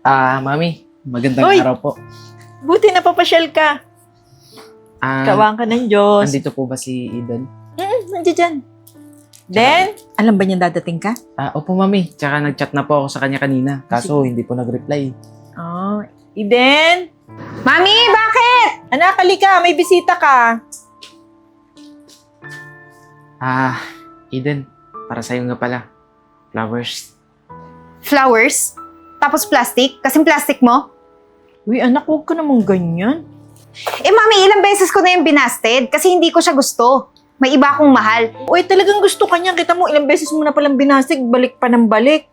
Ah, mami, magandang Uy! araw po. Buti na papasyal ka. Ah, Kawang ka ng Diyos. Nandito po ba si Eden? Mm, nandiyan dyan. Then, alam ba niya dadating ka? Ah, opo mami. Tsaka nag-chat na po ako sa kanya kanina. Kaso hindi po nag-reply. Oh, Eden! Mami, bakit? Anak, halika. May bisita ka. Ah, Eden, para sa'yo nga pala. Flowers. Flowers? Tapos plastic? Kasing plastic mo? Uy, anak, huwag ka namang ganyan. Eh, mami, ilang beses ko na yung binasted kasi hindi ko siya gusto. May iba akong mahal. Uy, talagang gusto ka niya. Kita mo, ilang beses mo na palang binasig, balik pa ng balik.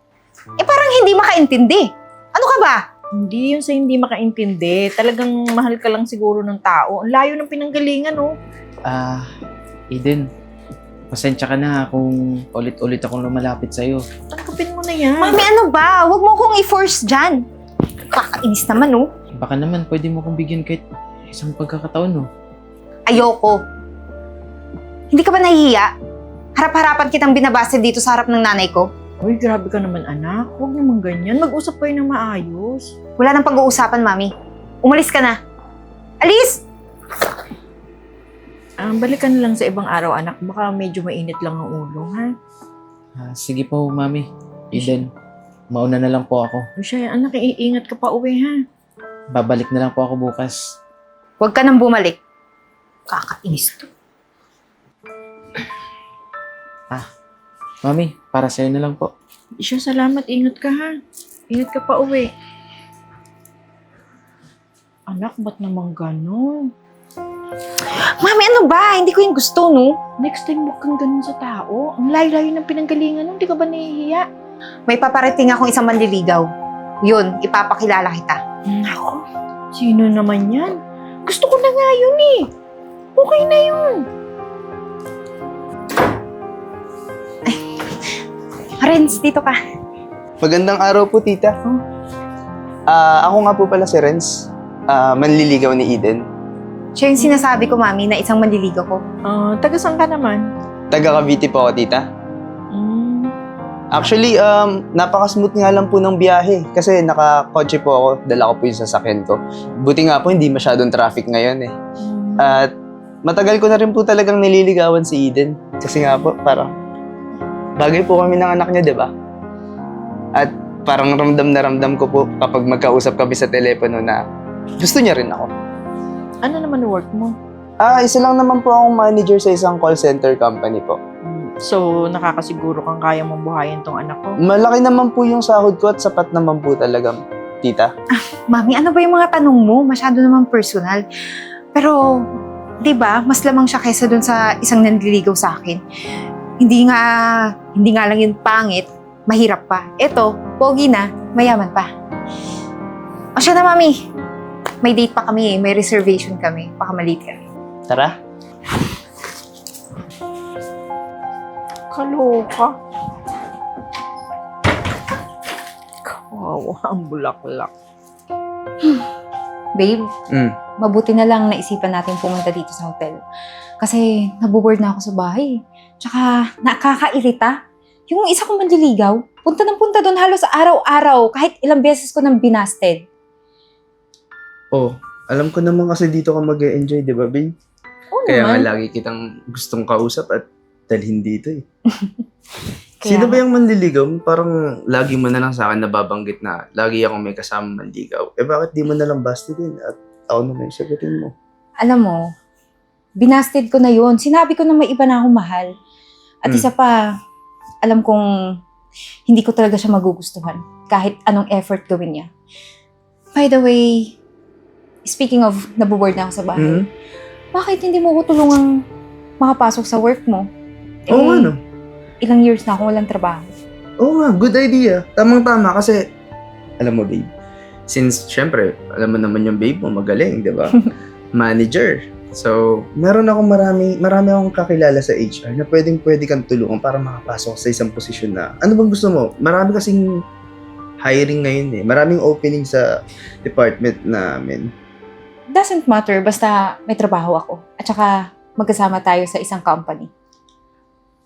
Eh, parang hindi makaintindi. Ano ka ba? Hindi yun sa hindi makaintindi. Talagang mahal ka lang siguro ng tao. Ang layo ng pinanggalingan, oh. Ah, Eden, pasensya ka na kung ulit-ulit akong lumalapit sa'yo. Tangkapin mo na yan. Mami, ano ba? Huwag mo kong i-force dyan. Kakainis naman, oh. Baka naman pwede mo kong bigyan kahit isang pagkakataon, no? Ayoko. Hindi ka ba nahihiya? Harap-harapan kitang binabasted dito sa harap ng nanay ko. Uy, grabe ka naman, anak. Huwag naman ganyan. Mag-usap kayo ng maayos. Wala nang pag-uusapan, mami. Umalis ka na. Alis! Ah, balikan na lang sa ibang araw, anak. Baka medyo mainit lang ang ulo, ha? Ah, sige po, mami. Eden, mauna na lang po ako. Siya, anak, iingat ka pa uwi, ha? Babalik na lang po ako bukas. Huwag ka nang bumalik. Kakainis to. Mami, para sa'yo na lang po. Siya, salamat. Ingat ka, ha? Ingat ka pa uwi. Anak, ba't naman gano'n? Mami, ano ba? Hindi ko yung gusto, no? Next time, huwag kang ganun sa tao. Ang layo-layo ng pinanggalingan nun. Di ka ba nahihiya? May paparating akong isang manliligaw. Yun, ipapakilala kita. Nako, sino naman yan? Gusto ko na nga yun eh. Okay na yun. Renz, dito ka. Magandang araw po, tita. Oh. Ah, ako nga po pala si Renz. Ah, manliligaw ni Eden. Siya yung sinasabi ko, mami, na isang manliligaw ko. Ah, taga saan ka naman? Taga Cavite po ako, tita. Actually, um, napaka-smooth nga lang po ng biyahe kasi nakakotse po ako, dala ko po yung sasakyan ko. Buti nga po, hindi masyadong traffic ngayon eh. mm. At matagal ko na rin po talagang nililigawan si Eden. Kasi nga po, parang bagay po kami ng anak niya, di ba? At parang ramdam na ramdam ko po kapag magkausap kami sa telepono na gusto niya rin ako. ano naman work mo? Ah, isa lang naman po akong manager sa isang call center company po. So, nakakasiguro kang kaya mong buhayin tong anak ko? Malaki naman po yung sahod ko at sapat naman po talaga, tita. Mami, ano ba yung mga tanong mo? Masyado naman personal. Pero, di ba, mas lamang siya kaysa dun sa isang nanliligaw sa akin. Hindi nga, hindi nga lang yun pangit, mahirap pa. Eto, pogi na, mayaman pa. O siya na, mami. May date pa kami eh. May reservation kami. Baka malate ka. Tara. Kaloka. Kawawa ang bulaklak. Babe, Mm. mabuti na lang naisipan natin pumunta dito sa hotel. Kasi nabuboard na ako sa bahay. Tsaka nakakairita. Yung isa kong manliligaw, punta ng punta doon halos araw-araw kahit ilang beses ko nang binasted. Oh, alam ko naman kasi dito ka mag enjoy di ba, babe? Oo Kaya nga naman. lagi kitang gustong kausap at dalhin dito eh. Kaya Sino ba yung manliligaw? Parang lagi mo na lang sa akin nababanggit na lagi akong may kasama manligaw. Eh bakit di mo na lang basti din at ako na yung sagutin mo? Alam mo, binasted ko na yun. Sinabi ko na may iba na akong mahal. At Mm. isa pa, alam kong hindi ko talaga siya magugustuhan kahit anong effort gawin niya. By the way, speaking of nabuboard na ako sa bahay, Mhm. bakit hindi mo ko tulungang makapasok sa work mo? Oo Eh, no. Ilang years na akong walang trabaho. Oo nga, good idea. Tamang-tama kasi, alam mo babe, since syempre, alam mo naman yung babe mo, magaling, di ba? Manager. So, meron akong marami, marami akong kakilala sa HR na pwedeng pwede kang tulungan para makapasok sa isang posisyon na, ano bang gusto mo? Marami kasing hiring ngayon eh. Maraming opening sa department namin. Doesn't matter, basta may trabaho ako. At saka, magkasama tayo sa isang company.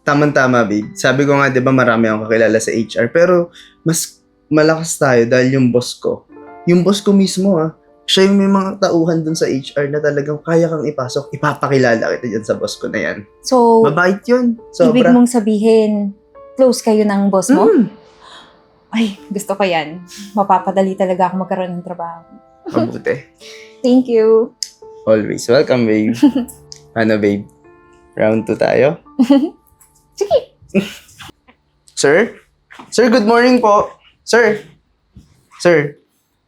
Tama-tama, babe. Sabi ko nga, di ba, marami akong kakilala sa HR. Pero, mas malakas tayo dahil yung boss ko, yung boss ko mismo ah, siya yung may mga tauhan dun sa HR na talagang kaya kang ipasok, ipapakilala kita dyan sa boss ko na yan. So, Mabait yun. ibig Sobra. mong sabihin, close kayo ng boss mo? Mm. Ay, gusto ko yan. Mapapadali talaga ako magkaroon ng trabaho. Mabuti. Thank you. Always. Welcome, babe. ano, babe? Round 2 tayo? Sige. Sir? Sir, good morning po. Sir? Sir?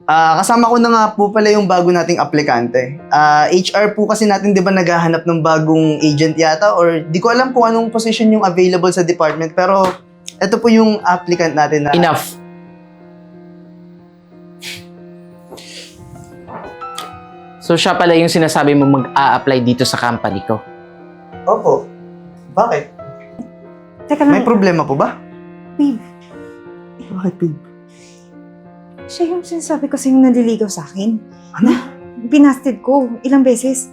Ah, kasama ko na nga po pala yung bago nating aplikante. Ah, HR po kasi natin 'di ba naghahanap ng bagong agent yata or di ko alam kung anong position yung available sa department pero ito po yung applicant natin na Enough. So siya pala yung sinasabi mo mag-a-apply dito sa company ko. Opo. Bakit? Teka lang. May problema po ba? Babe, Bakit, babe? siya yung sinasabi ko sa'yo naliligaw sa akin. Ano? Binasted ko ilang beses.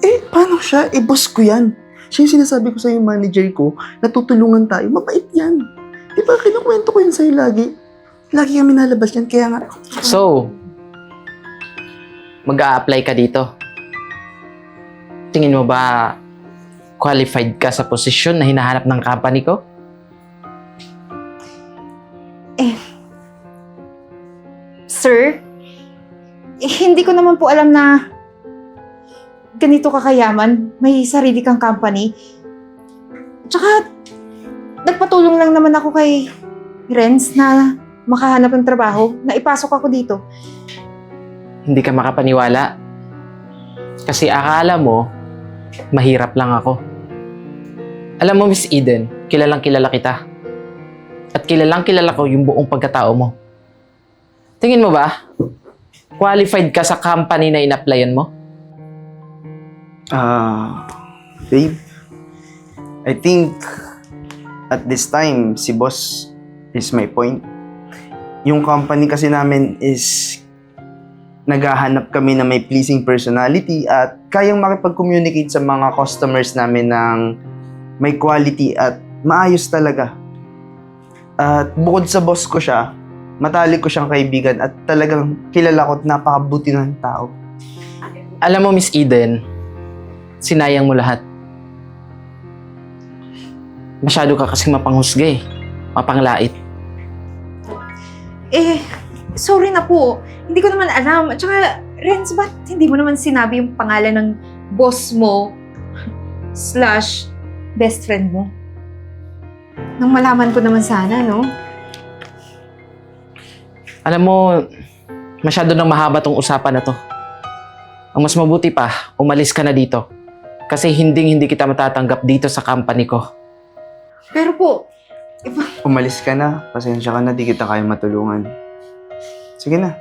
Eh, paano siya? Eh, boss ko yan. Siya yung sinasabi ko sa yung manager ko, natutulungan tayo. Mabait yan. Di ba, kinukwento ko yun sa'yo lagi. Lagi kami nalabas yan, kaya nga. So, mag-a-apply ka dito. Tingin mo ba qualified ka sa posisyon na hinahanap ng company ko? Sir, eh, hindi ko naman po alam na ganito kakayaman. May sarili kang company. Tsaka, nagpatulong lang naman ako kay Renz na makahanap ng trabaho. Naipasok ako dito. Hindi ka makapaniwala. Kasi akala mo, mahirap lang ako. Alam mo, Miss Eden, kilalang kilala kita. At kilalang kilala ko yung buong pagkatao mo. Tingin mo ba, qualified ka sa company na in-applyan mo? Ah, babe. I think at this time, si boss is my point. Yung company kasi namin is naghahanap kami na may pleasing personality at kayang makipag-communicate sa mga customers namin ng may quality at maayos talaga. At bukod sa boss ko siya, matalik ko siyang kaibigan at talagang kilala ko at napakabuti ng tao. Alam mo, Miss Eden, sinayang mo lahat. Masyado ka kasing mapanghusga eh. Mapanglait. Eh, sorry na po. Hindi ko naman alam. At saka, Renz, ba't hindi mo naman sinabi yung pangalan ng boss mo slash best friend mo? Nang malaman ko naman sana, no? Alam mo, masyado nang mahaba tong usapan na to. Ang mas mabuti pa, umalis ka na dito. Kasi hindi hindi kita matatanggap dito sa company ko. Pero po, Umalis ka na. Pasensya ka na, di kita kaya matulungan. Sige na.